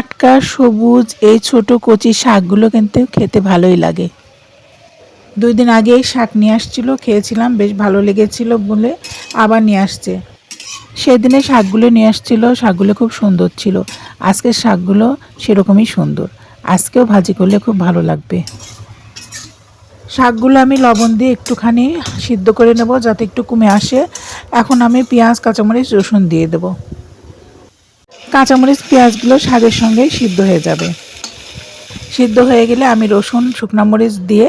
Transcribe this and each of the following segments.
টাটকা, সবুজ, এই ছোট কচি শাকগুলো কিন্তু খেতে ভালোই লাগে। দুই দিন আগে এই শাক নিয়ে আসছিল, খেয়েছিলাম, বেশ ভালো লেগেছিল বলে আবার নিয়ে আসছে। সেদিনে শাকগুলো নিয়ে আসছিল, শাকগুলো খুব সুন্দর ছিল। আজকের শাকগুলো সেরকমই সুন্দর। আজকেও ভাজি করলে খুব ভালো লাগবে। শাকগুলো আমি লবণ দিয়ে একটুখানি সিদ্ধ করে নেব যাতে একটু কমে আসে। এখন আমি পেঁয়াজ, কাঁচামরিচ, রসুন দিয়ে দেব। কাঁচামরিচ, পেঁয়াজগুলো শাকের সঙ্গে সিদ্ধ হয়ে যাবে। সিদ্ধ হয়ে গেলে আমি রসুন, শুকনা মরিচ দিয়ে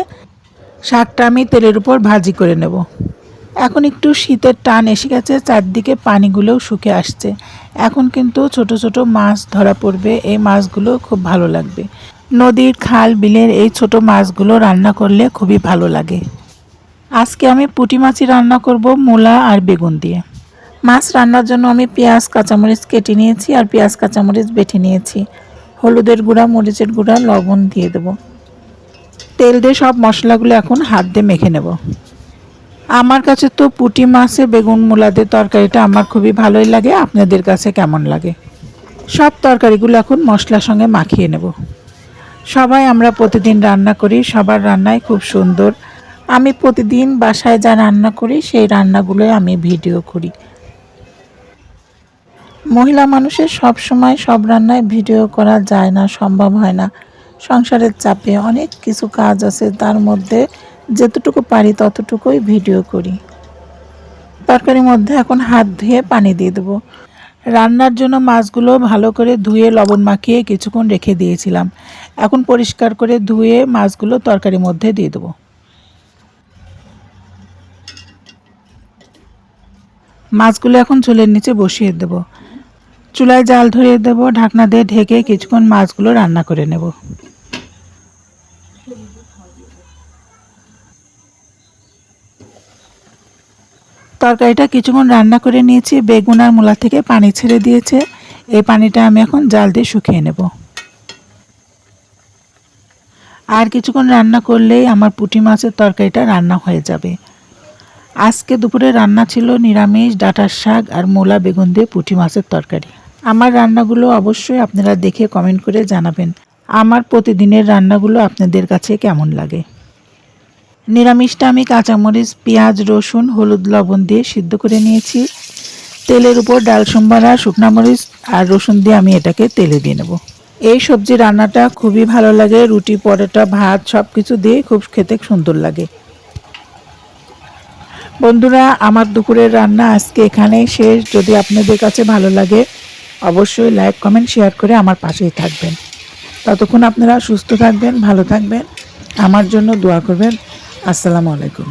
শাকটা আমি তেলের উপর ভাজি করে নেব। এখন একটু শীতের টান এসে গেছে, চারদিকে পানিগুলোও শুকে আসছে। এখন কিন্তু ছোট ছোট মাছ ধরা পড়বে, এই মাছগুলো খুব ভালো লাগবে। নদীর খাল, বিলের এই ছোট মাছগুলো রান্না করলে খুবই ভালো লাগে। আজকে আমি পুঁটি মাছই রান্না করব, মূলা আর বেগুন দিয়ে। মাছ রান্নার জন্য আমি পেঁয়াজ, কাঁচামরিচ কেটে নিয়েছি আর পেঁয়াজ, কাঁচামরিচ বেটে নিয়েছি। হলুদের গুঁড়া, মরিচের গুঁড়া, লবণ দিয়ে দেবো। তেল দিয়ে সব মশলাগুলো এখন হাত দিয়ে মেখে নেব। আমার কাছে তো পুঁটি মাছে বেগুন মূলা দিয়ে তরকারিটা আমার খুবই ভালোই লাগে। আপনাদের কাছে কেমন লাগে? সব তরকারিগুলো এখন মশলার সঙ্গে মাখিয়ে নেব। সবাই আমরা প্রতিদিন রান্না করি, সবার রান্নাই খুব সুন্দর। আমি প্রতিদিন বাসায় যা রান্না করি, সেই রান্নাগুলোই আমি ভিডিও করি। মহিলা মানুষের সব সময় সব রান্নায় ভিডিও করা যায় না, সম্ভব হয় না। সংসারের চাপে অনেক কিছু কাজ আছে, তার মধ্যে যতটুকু পারি ততটুকুই ভিডিও করি। তরকারির মধ্যে এখন হাত ধুয়ে পানি দিয়ে দেবো। রান্নার জন্য মাছগুলো ভালো করে ধুয়ে লবণ মাখিয়ে কিছুক্ষণ রেখে দিয়েছিলাম। এখন পরিষ্কার করে ধুয়ে মাছগুলো তরকারির মধ্যে দিয়ে দেবো। মাছগুলো এখন চুলের নিচে বসিয়ে দেবো। চুলায় জাল ধরিয়ে দেবো, ঢাকনা দিয়ে ঢেকে কিছুক্ষণ মাছগুলো রান্না করে নেব। তরকারিটা কিছুক্ষণ রান্না করে নিয়েছি, বেগুন আর মূলা থেকে পানি ছেড়ে দিয়েছে। এই পানিটা আমি এখন জাল দিয়ে শুকিয়ে নেব। আর কিছুক্ষণ রান্না করলেই আমার পুঁটি মাছের তরকারিটা রান্না হয়ে যাবে। আজকে দুপুরে রান্না ছিল নিরামিষ, ডাটার শাক আর মূলা, বেগুন দিয়ে পুঁটি মাছের তরকারি। আমার রান্নাগুলো অবশ্যই আপনারা দেখে কমেন্ট করে জানাবেন। আমার প্রতিদিনের রান্নাগুলো আপনাদের কাছে কেমন লাগে? নিরামিষটা আমি কাঁচামরিচ, পেঁয়াজ, রসুন, হলুদ, লবণ দিয়ে সিদ্ধ করে নিয়েছি। তেলের উপর ডাল সম্বারা শুকনা মরিচ আর রসুন দিয়ে আমি এটাকে তেলে দিয়ে নেব। এই সবজি রান্নাটা খুবই ভালো লাগে, রুটি, পরোটা, ভাত সব কিছু দিয়ে খুব খেতে সুন্দর লাগে। বন্ধুরা, আমার দুপুরের রান্না আজকে এখানেই শেষ। যদি আপনাদের কাছে ভালো লাগে অবশ্যই লাইক, কমেন্ট, শেয়ার করে আমার পাশেই থাকবেন। ততক্ষণ আপনারা সুস্থ থাকবেন, ভালো থাকবেন। আমার জন্য দোয়া করবেন। আসসালামু আলাইকুম।